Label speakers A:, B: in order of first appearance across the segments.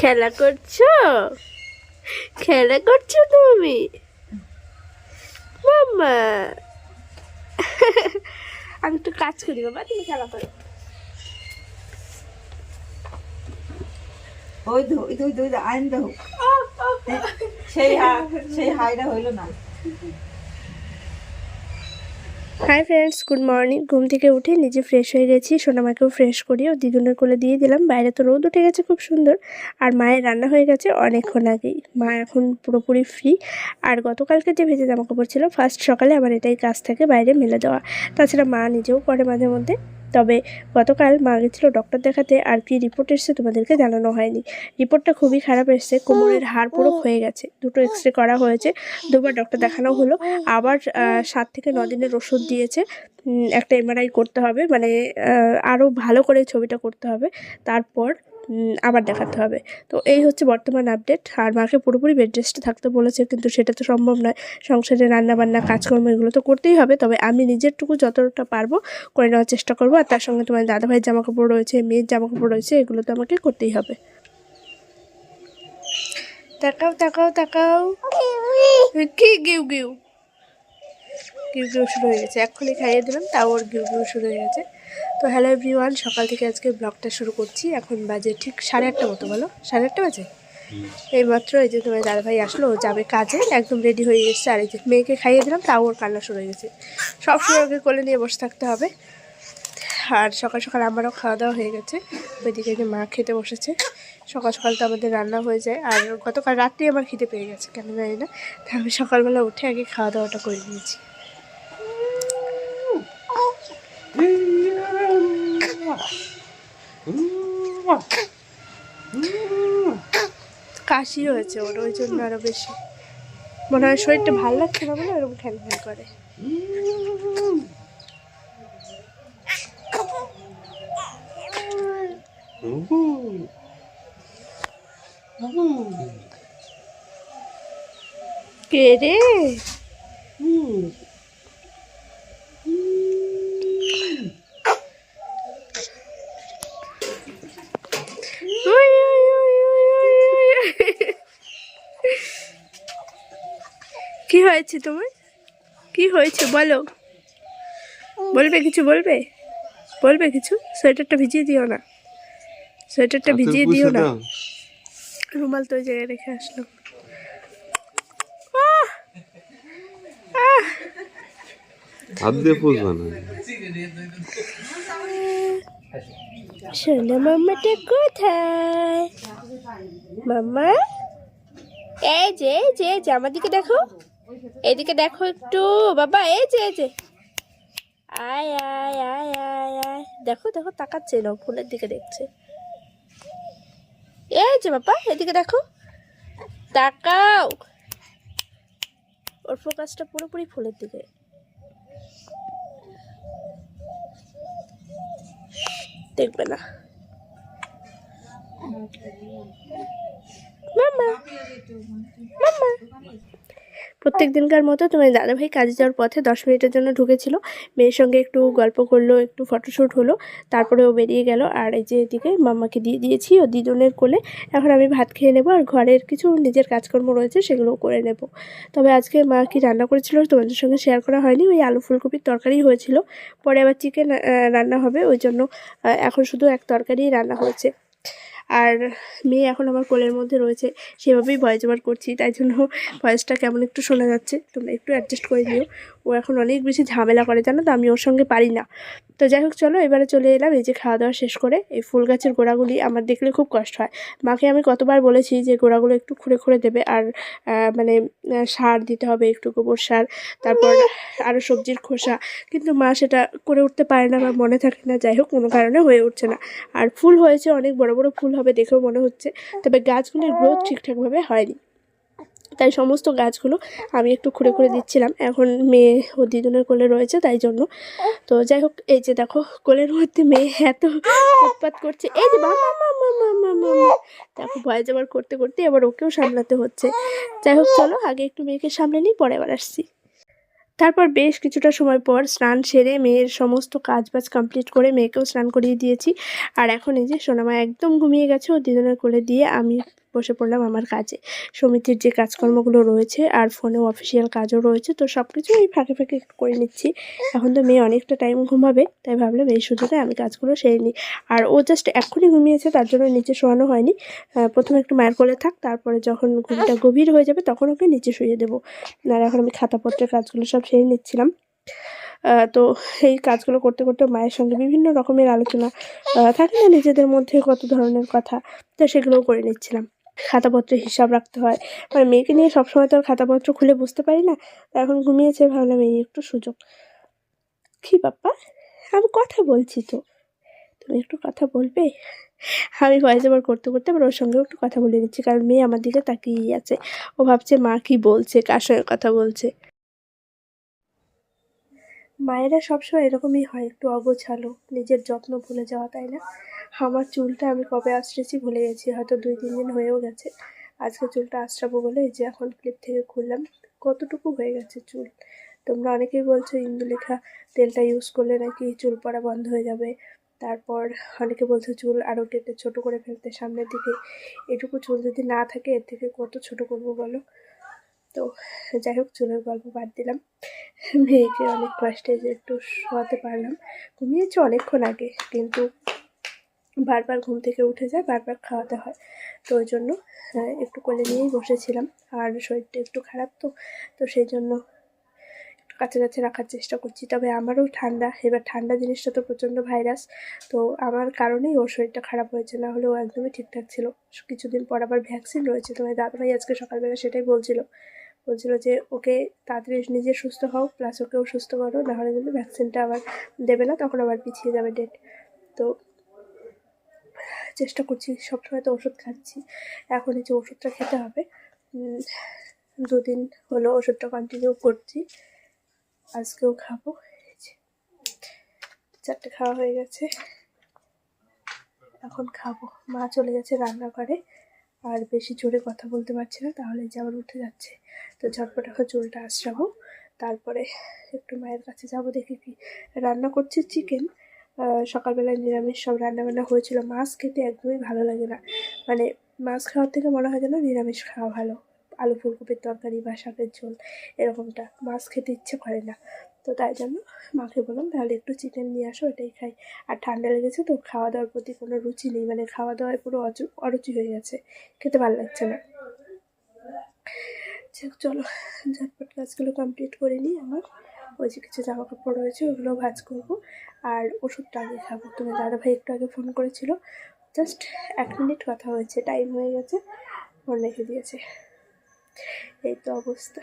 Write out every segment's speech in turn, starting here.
A: খেলা করছ? খেলা করছ তুমি? মাম্মা। আমি একটু কাজ করি বাবা তুমি খেলা করো।
B: ওই আইন সেই হা সেই হাইটা হইল না।
A: হাই ফ্রেন্ডস গুড মর্নিং ঘুম থেকে উঠে নিজে ফ্রেশ হয়ে গেছি। সোনামাকেও ফ্রেশ করি ও দিদুনের কোলে দিয়ে দিলাম। বাইরে তো রোদ উঠে গেছে, খুব সুন্দর। আর মায়ের রান্না হয়ে গেছে অনেকক্ষণ আগেই। মা এখন পুরোপুরি ফ্রি আর গতকালকে যে ভেজে জামা কাপড় ছিল ফার্স্ট সকালে আমার এটাই কাজ থাকে বাইরে মেলে দেওয়া। তাছাড়া মা নিজেও করে মাঝে মধ্যে। তবে গতকাল মা গেছিল ডক্টর দেখাতে, আর কি রিপোর্ট এসছে তোমাদেরকে জানানো হয়নি। রিপোর্টটা খুবই খারাপ এসছে, কোমরের হাড় পুরো হয়ে গেছে, দুটো এক্স রে করা হয়েছে, দুবার ডক্টর দেখানো হলো। আবার সাত থেকে ন দিনের ওষুধ দিয়েছে একটা এমআরআই করতে হবে মানে আরও ভালো করে ছবিটা করতে হবে। তারপর আবার দেখাতে হবে। তো এই হচ্ছে বর্তমান আপডেট আর মাকে পুরোপুরি বেড রেস্টে থাকতে বলেছে কিন্তু সেটা তো সম্ভব নয়। সংসারে রান্নাবান্না কাজকর্ম এগুলো তো করতেই হবে। তবে আমি নিজেরটুকু যতটা পারব করে নেওয়ার চেষ্টা করব। আর তার সঙ্গে তোমার দাদা ভাইয়ের জামা কাপড় রয়েছে মেয়ের জামা কাপড় রয়েছে এগুলো তো আমাকে করতেই হবে। তাকাও তাকাও তাকাও কি গিউ গিউ। গিউ গিউ শুরু হয়ে গেছে। এক্ষুনি খাইয়ে দিলাম তাও ওর গিউ গিউ শুরু হয়ে গেছে। তো হ্যালো এভরিওয়ান সকাল থেকে আজকে ব্লগটা শুরু করছি। এখন বাজে ঠিক সাড়ে আটটা মতো বলো? সাড়ে আটটা বাজে? এই মাত্র এই যে তোমার দাদাভাই আসলো যাবে কাজে একদম রেডি হয়ে এসছে। আর এই যে মেয়েকে খাইয়ে দিলাম তাও ওর কান্না শুরু হয়ে গেছে। সবসময় ওকে কোলে নিয়ে বসে থাকতে হবে। আর সকাল সকাল আমারও খাওয়া দাওয়া হয়ে গেছে। ওইদিকে যে মা খেতে বসেছে। সকাল সকাল তো আমাদের রান্না হয়ে যায়। আর গতকাল রাত্রেই আমার খিদে পেয়ে গেছে, কেন জানি না। তাই আমি সকালবেলা উঠে আগে খাওয়া দাওয়াটা করে নিয়েছি। কাশি হয়েছে ওর, ওই জন্য আরও বেশি। মনে হয় শরীরটা ভালো লাগছে না বলে ওরকম খ্যান করে কে রে। কি হয়েছে তোমার? কি হয়েছে বলো। বলবে কিছু বলবে? বলবে কিছু? সোয়েটারটা ভিজিয়ে দিও না। সোয়েটারটা ভিজিয়ে দিও না। রুমাল তো ওই জায়গায় রেখে আসলো
C: হাত দিয়ে পুষবে না।
A: সোনা মাম্মাটা কোথায়? মাম্মা এই যে এই যে যে, আমার দিকে দেখো। এদিকে দেখো একটু। বাবা, এই যে এই যে। আয় আয় আয় আয় আয়। দেখো দেখো, তাকাচ্ছে না ফুলের দিকে দেখছে। এই যে, বাবা, এদিকে দেখো। তাকাও। ওর ফোকাসটা পুরোপুরি ফুলের দিকে। দেখবে না মামা মামা প্রত্যেক দিনকার মতো তোমার দাদাভাই কাজে যাওয়ার পথে দশ মিনিটের জন্য ঢুকেছিল। মেয়ের সঙ্গে একটু গল্প করল, একটু ফটোশ্যুট হলো তারপরে ও বেরিয়ে গেল। আর এই যে এদিকে মাম্মাকে দিয়ে দিয়েছি, ও দিদুনের কোলে। এখন আমি ভাত খেয়ে নেব আর ঘরের কিছু নিজের কাজকর্ম রয়েছে সেগুলোও করে নেব। তবে আজকে মা কি রান্না করেছিল তোমাদের সঙ্গে শেয়ার করা হয়নি। ওই আলু ফুলকপির তরকারি হয়েছিল। পরে আবার চিকেন রান্না হবে। ওই জন্য এখন শুধু এক তরকারি রান্না হয়েছে। আর মেয়ে এখন আমার কোলের মধ্যে রয়েছে, সেভাবেই ভয়েস ওভার করছি, তাই জন্য ভয়েসটা কেমন একটু শোনা যাচ্ছে। তোমরা একটু অ্যাডজাস্ট করে দিও ও এখন অনেক বেশি ঝামেলা করে, জানো তো? আমি ওর সঙ্গে পারি না। তো যাই হোক, চলো, এবারে চলে এলাম। এই যে খাওয়া দাওয়া শেষ করে, এই ফুল গাছের গোড়াগুলি আমার দেখলে খুব কষ্ট হয়। মাকে আমি কতবার বলেছি যে গোড়াগুলো একটু খুঁড়ে খুঁড়ে দেবে আর মানে সার দিতে হবে, একটু গোবর সার, তারপর আরও সবজির খোসা। কিন্তু মা সেটা করে উঠতে পারে না বা মনে থাকে না, যাই হোক, কোনো কারণে হয়ে উঠছে না। আর ফুল হয়েছে, অনেক বড় বড় ফুল হবে দেখেও মনে হচ্ছে। তবে গাছগুলির গ্রোথ ঠিকঠাকভাবে হয়নি। তাই সমস্ত গাছগুলো আমি একটু খুঁড়ে খুঁড়ে দিচ্ছিলাম। এখন মেয়ে ও দিদুনের কোলে রয়েছে তাই জন্য। তো যাই হোক, এই যে দেখো, কোলের মধ্যে মেয়ে এত উৎপাত করছে। এই যে দেখো, ভয় যাবার করতে করতে এবার ওকেও সামলাতে হচ্ছে। যাই হোক, চলো, আগে একটু মেয়েকে সামলে নিই, পরে আবার আসছি। তারপর বেশ কিছুটা সময় পর স্নান সেরে মেয়ের সমস্ত কাজ বাজ কমপ্লিট করে মেয়েকেও স্নান করিয়ে দিয়েছি। আর এখন এই যে সোনামা একদম ঘুমিয়ে গেছে, ও দিদনের কোলে দিয়ে আমি বসে পড়লাম আমার কাজে। সমিতির যে কাজকর্মগুলো রয়েছে আর ফোনেও অফিসিয়াল কাজও রয়েছে, তো সব কিছু এই ফাঁকে ফাঁকে করে নিচ্ছি। এখন তো মেয়ে অনেকটা টাইম ঘুমাবে, তাই ভাবলাম এই সুযোগে আমি কাজগুলো সেরে নিই। আর ও জাস্ট এক্ষুনি ঘুমিয়েছে, তার জন্য নিচে শোয়ানো হয়নি। প্রথমে একটু মায়ের কোলে থাক, তারপরে যখন ঘুমটা গভীর হয়ে যাবে তখন ওকে নিচে শুয়ে দেবো। আর এখন আমি খাতাপত্রের কাজগুলো সব সেরে নিচ্ছিলাম। তো এই কাজগুলো করতে করতে মায়ের সঙ্গে বিভিন্ন রকমের আলোচনা থাকে না নিজেদের মধ্যে কত ধরনের কথা, তো সেগুলোও করে নিচ্ছিলাম। খাতাপত্রের হিসাব রাখতে হয়। মানে মেয়েকে নিয়ে সবসময় তো আর খাতাপত্র খুলে বুঝতে পারি না। এখন ঘুমিয়েছে, ভাবলাম এই একটু সুযোগ। কি বাপ্পা আমি কথা বলছি তো। তুমি একটু কথা বলবে? আমি ভয়েস ওভার করতে করতে আবার ওর সঙ্গেও একটু কথা বলে দিচ্ছি কারণ মেয়ে আমার দিকে তাকিয়েই আছে। ও ভাবছে মা কি বলছে, কার সঙ্গে কথা বলছে। মায়েরা সবসময় এরকমই হয়, একটু অগোছালো, নিজের যত্ন ভুলে যাওয়া, তাই না? আমার চুলটা আমি কবে আঁচড়েছি ভুলে গেছি, হয়তো দুই, তিন দিন হয়েও গেছে। আজকে চুলটা আঁচড়াবো বলে এই যে এখন ক্লিপ থেকে খুললাম, কতটুকু হয়ে গেছে চুল? তোমরা অনেকেই বলছো ইন্দুলেখা তেলটা ইউজ করলে নাকি চুল পড়া বন্ধ হয়ে যাবে। তারপর অনেকে বলছে চুল আরও কেটে ছোটো করে ফেলতে সামনের দিকে। এটুকু চুল যদি না থাকে, এর থেকে কত ছোট করব বলো? তো যাই হোক, চুলের গল্প বাদ দিলাম। মেয়েকে অনেক কষ্টে যে একটু শোয়াতে পারলাম। ঘুমিয়েছে অনেকক্ষণ আগে, কিন্তু বারবার ঘুম থেকে উঠে যায়, বারবার খাওয়াতে হয়। তো ওই জন্য একটু কোলে নিয়েই বসেছিলাম। আর শরীরটা একটু খারাপ তো তো সেই জন্য একটু কাছে কাছে রাখার চেষ্টা করছি। তবে আমারও ঠান্ডা, এবার ঠান্ডা জিনিসটা তো প্রচণ্ড ভাইরাস। তো আমার কারণেই ওর শরীরটা খারাপ হয়েছে, না হলে ও একদমই ঠিকঠাক ছিল। কিছুদিন পর আবার ভ্যাকসিন রয়েছে তোমার দাদাভাই আজকে সকালবেলা সেটাই বলছিল। বলছিল যে, ওকে তাড়াতাড়ি নিজে সুস্থ হও প্লাস ওকেও সুস্থ করো, নাহলে কিন্তু ভ্যাকসিনটা আবার দেবে না, তখন আবার পিছিয়ে যাবে ডেট তো চেষ্টা করছি, সবসময় তো ওষুধ খাচ্ছি। এখন এই যে ওষুধটা খেতে হবে দুদিন হলো ওষুধটা কন্টিনিউ করছি। আজকেও খাব চারটে খাওয়া হয়ে গেছে। এখন খাব, মা চলে গেছে রান্নাঘরে। আর বেশি জোরে কথা বলতে পারছি না, তাহলে যে আবার উঠে যাচ্ছে। তো ঝটপট এখন চুলটা আশ্রাবো তারপরে একটু মায়ের কাছে যাব, দেখি কি রান্না করছি চিকেন। সকালবেলায় নিরামিষ সব রান্নাবান্না হয়েছিল। মাছ খেতে একদমই ভালো লাগে না। মানে মাছ খাওয়ার থেকে মনে হয় যেন নিরামিষ খাওয়া ভালো। আলু ফুলকপির তরকারি বা শাকের ঝোল, এরকমটা। মাছ খেতে ইচ্ছে করে না। তো তাই জন্য মাকে বললাম, তাহলে একটু চিকেন নিয়ে আসো এটাই খাই। আর ঠান্ডা লেগেছে তো খাওয়া দাওয়ার প্রতি কোনো রুচি নেই মানে খাওয়া দাওয়ায় পুরো অরুচি হয়ে গেছে, খেতে ভালো লাগছে না। চলো, ঝটপট কাজগুলো কমপ্লিট করে নিই আমার। ওই যে কিছু জামা কাপড় রয়েছে, ওগুলো ভাজ করব, আর ওষুধটা আগে খাব। তোমার দাদাভাই একটু আগে ফোন করেছিল জাস্ট এক মিনিট কথা হয়েছে টাইম হয়ে গেছে ফোন রেখে দিয়েছে। এই তো অবস্থা।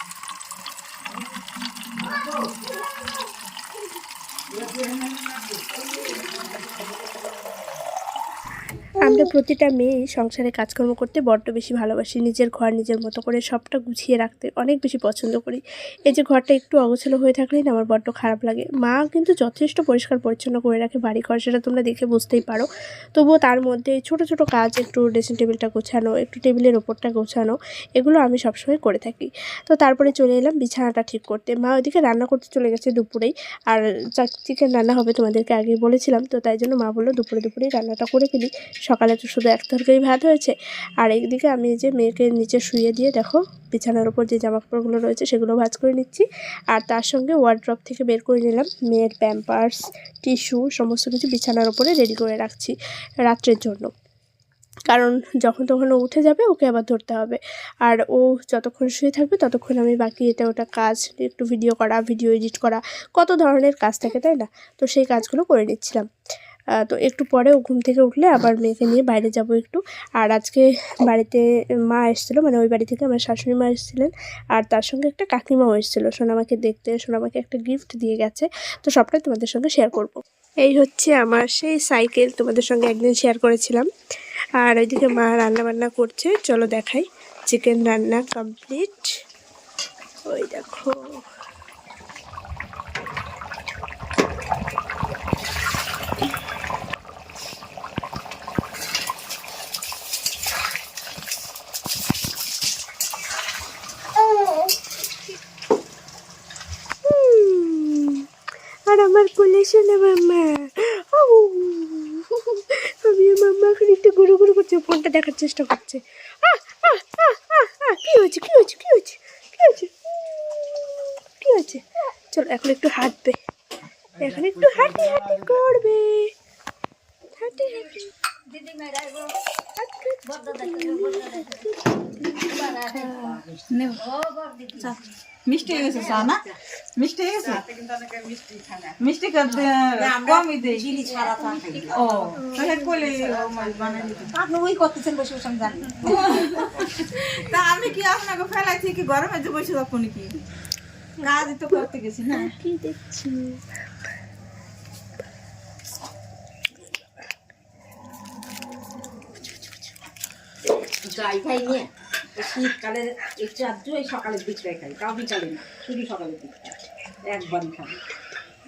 A: প্রতিটা মেয়ে সংসারে কাজকর্ম করতে বড্ড বেশি ভালোবাসি। নিজের ঘর, নিজের মতো করে সবটা গুছিয়ে রাখতে অনেক বেশি পছন্দ করি। এই যে ঘরটা একটু অগোছালো হয়ে থাকলেই না আমার বড্ড খারাপ লাগে। মা কিন্তু যথেষ্ট পরিষ্কার পরিচ্ছন্ন করে রাখে বাড়ি ঘর সেটা তোমরা দেখে বুঝতেই পারো। তবুও তার মধ্যে ছোট ছোট কাজ, একটু ড্রেসিং টেবিলটা গোছানো, একটু টেবিলের ওপরটা গোছানো, এগুলো আমি সবসময় করে থাকি। তো তারপরে চলে এলাম বিছানাটা ঠিক করতে। মা ওইদিকে রান্না করতে চলে গেছে দুপুরেই। আর চিকেন রান্না হবে তোমাদেরকে আগেই বলেছিলাম, তো তাই জন্য মা বলল দুপুরে দুপুরেই রান্নাটা করে ফেলি। সকালে তো শুধু এক তরকারি ভাত হয়েছে। আর একদিকে আমি যে মেয়েকে নিচে শুয়ে দিয়ে দেখো, বিছানার ওপর যে জামা কাপড়গুলো রয়েছে সেগুলো ভাজ করে নিচ্ছি। আর তার সঙ্গে ওয়ার্ড্রপ থেকে বের করে নিলাম মেয়ের প্যাম্পার্স টিস্যু সমস্ত কিছু বিছানার ওপরে রেডি করে রাখছি রাত্রের জন্য। কারণ যখন তখন ও উঠে যাবে, ওকে আবার ধরতে হবে। আর ও যতক্ষণ শুয়ে থাকবে, ততক্ষণ আমি বাকি এটা ওটা কাজ, একটু ভিডিও করা ভিডিও এডিট করা, কত ধরনের কাজ থাকে, তাই না? তো সেই কাজগুলো করে নিচ্ছিলাম। তো একটু পরে ও ঘুম থেকে উঠলে আবার মেয়েকে নিয়ে বাইরে যাব একটু। আর আজকে বাড়িতে মা এসেছিল মানে ওই বাড়ি থেকে আমার শাশুড়ি মা এসেছিলেন। আর তার সঙ্গে একটা কাকিমাও এসেছিল, সোনামাকে দেখতে সোনামাকে একটা গিফট দিয়ে গেছে। তো সবটাই তোমাদের সঙ্গে শেয়ার করব। এই হচ্ছে আমার সেই সাইকেল তোমাদের সঙ্গে একদিন শেয়ার করেছিলাম। আর ওইদিকে মা রান্না বান্না করছে, চলো দেখাই। চিকেন রান্না কমপ্লিট ওই দেখো হুম, আর আমার মাম্মা। ও, আমি মাম্মা এখন একটু গুরু গুরু করছে ফোনটা দেখার চেষ্টা করছে। কি হয়েছে কি হয়েছে কি হয়েছে কি হয়েছে? কি হয়েছে? চলো এখন একটু হাঁটবে। এখন একটু হাঁটি হাঁটি করবে। হাঁটি হাঁটি।
B: মিষ্টি হয়ে গেছে না? মিষ্টি কমই দেই। ও তাহলে কইলে বানাই
D: আপনি ওই করতেছেন বসে বসে আমি জানি।
B: তা আমি কি আপনাকে ফেলাইছি কি গরমে যে বসে থাকব নাকি? কাজই তো করতে গেছি না?
A: কি দেখছি?
D: যাই খাই নিয়ে। শীতকালে একটু আধটু এই সকালের দিকটাই খাই তাও বিকালে না শুধু সকালের দিকটা। একবারই খাই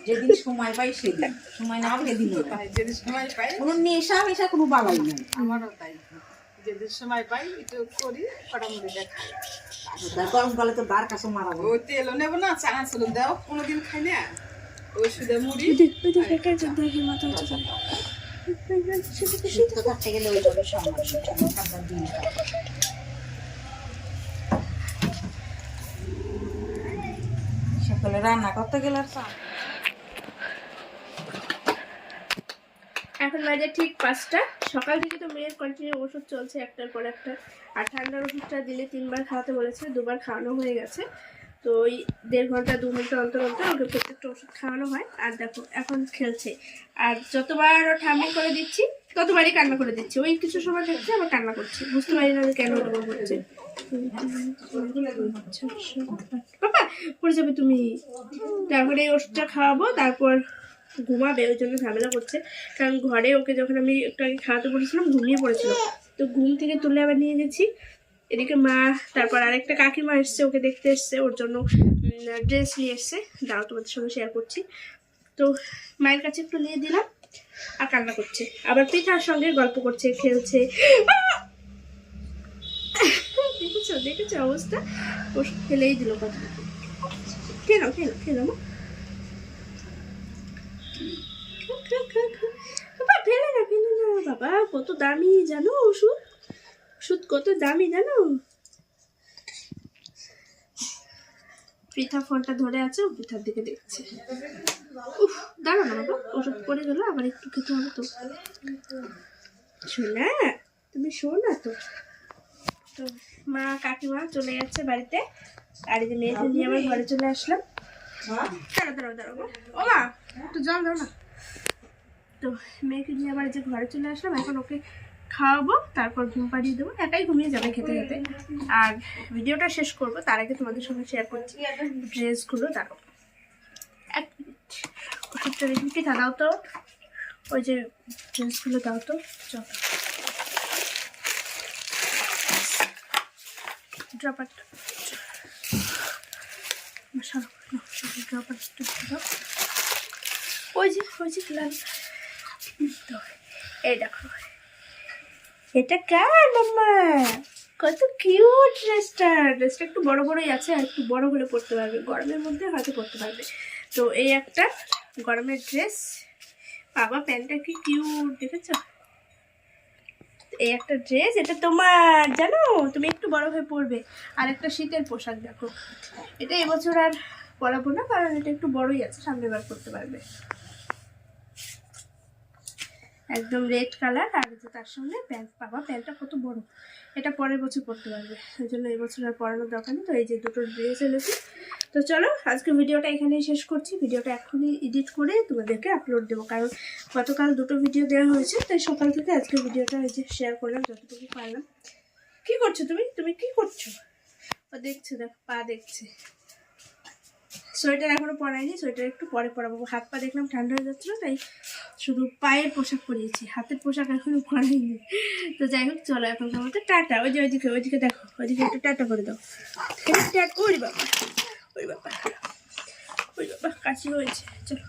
D: যেদিন সময় পাই সেদিন। সময় না পেলে দিন
B: যদি সময় পাই
D: কোনো নেশা মেশা কোনো বালাই নেই।
B: আমারও তাই। যদি সময় পাই একটু করি মোটামুটি দেখাই
D: তার গরমকালে তো বার কাছে মারাবো
B: ওই তেল নেব না চানা চুলো দাও কোনোদিন খাই না। ওই সুদে মুড়ি
A: দেখি মাথা উঁচু করে।
D: শীত তো থাকতে গেলে ওই জন্য দিন
B: সকালে রান্না করতে গেলে আর
A: এখন বাজে ঠিক পাঁচটা। সকাল থেকে তো মেয়ের কন্টিনিউ ওষুধ চলছে একটার পর একটা। আর ঠান্ডার ওষুধটা দিলে তিনবার খাওয়াতে বলেছে, দুবার খাওয়ানো হয়ে গেছে। তো ওই দেড় ঘণ্টা, দু ঘণ্টা, অন্তর অন্তর ওকে প্রত্যেকটা ওষুধ খাওয়ানো হয়। আর দেখো, এখন খেলছে। আর যতবার ও ঠাম্মি করে দিচ্ছি, ততবারই কান্না করে দিচ্ছি। ওই কিছু সময় দেখছে আবার কান্না করছে। বুঝতে পারি না কেন করছে পড়ে যাবে তুমি। তারপরে ওষুধটা খাওয়াবো, তারপর ঘুমাবে, ওই জন্য ঝামেলা করছে। কারণ ঘরে ওকে যখন আমি একটু আগে খাওয়াতে পড়েছিলাম ঘুমিয়ে পড়েছিল। তো ঘুম থেকে তুলে আবার নিয়ে গেছি। এদিকে মা, তারপর আরেকটা কাকিমা এসছে, ওকে দেখতে এসছে, ওর জন্য ড্রেস নিয়ে এসছে। দাঁড়াও তোমাদের সঙ্গে শেয়ার করছি। তো মায়ের কাছে একটু নিয়ে দিলাম, আর কান্না করছে। আবার পিঠার সঙ্গে গল্প করছে, খেলছে! দেখেছ? দেখেছ অবস্থা? ওষুধ ফেলেই দিল কথা কেন কেন কেন মা। বাবা কত দামি জানো ওষুধ? ওষুধ কত দামি জানো? পৃথা ফোনটা ধরে আছে, ও পৃথার দিকে দেখছে। উফ দাঁড়া না, বাবা। ওষুধ পড়ে গেল, আবার একটু খেতে হবে তো। শোনা, তুমি শোনা তো। তো মা কাকিমা চলে যাচ্ছে বাড়িতে। আর এই যে মেয়েকে নিয়ে আবার ঘরে চলে আসলাম। দাঁড়াও দাঁড়াও গো। ও মা একটু জল দাও না। তো মেয়েকে নিয়ে আবার যে ঘরে চলে আসলাম। এখন ওকে খাওয়াবো তারপর ঘুম পাড়িয়ে দেবো। একাই ঘুমিয়ে যাবে খেতে খেতে। আর ভিডিওটা শেষ করব তার আগে তোমাদের সঙ্গে শেয়ার করছি ড্রেসগুলো। দাঁড়াও। এক মিনিট ওষুধটা রেখে দাও তো। ওই যে ড্রেসগুলো দাও তো। চলো। ড্রপারটা ওই যে ওই যে লাল তো, এই দেখো। এটা কার মাম্মা? কত কিউট ড্রেসটা ড্রেসটা একটু বড় বড়ই আছে, আর একটু বড় হলে পরতে পারবে। গরমের মধ্যে হয়তো পরতে পারবে। তো এই একটা গরমের ড্রেস বাবা, প্যান্টটা কি কিউট দেখেছ? এই একটা ড্রেস এটা তোমার, জানো, তুমি একটু বড় হয়ে পরবে আর একটা শীতের পোশাক দেখো। এটা এবছর আর পরাবো না, কারণ এটা একটু বড়ই আছে সামনে বার করতে পারবে। একদম রেড কালার আর যে তার সঙ্গে প্যান্ট পাবা প্যান্টটা কত বড়। এটা পরের বছর পরতে পারবে। ওই জন্য এবছর আর পরানোর দরকার নেই। তো এই যে দুটো ড্রেস এনেছি তো চলো, আজকে ভিডিওটা এখানেই শেষ করছি। ভিডিওটা এখনই এডিট করে তোমাদেরকে আপলোড দেবো, কারণ গতকাল দুটো ভিডিও দেওয়া হয়েছে, তাই সকাল থেকে আজকে ভিডিওটা যে শেয়ার করলাম, যতটুকু পারলাম। কি করছ তুমি? তুমি কি করছ? ও দেখছ, দেখ, পা দেখছে। সোয়েটার এখনও পরাইনি, সোয়েটার একটু পরে পরাবো। হাত পা দেখলাম ঠান্ডা হয়ে যাচ্ছিল, তাই শুধু পায়ের পোশাক পরিয়েছি, হাতের পোশাক এখনও পরাইনি। তো যাই হোক, চলো এখন মতো টাটা। ওই যে ওইদিকে ওইদিকে দেখো, ওইদিকে একটু টাটা করে দাও। টাটা ওই বাবা। ওই বাবা ওই বাবা কাশি হয়েছে চলো।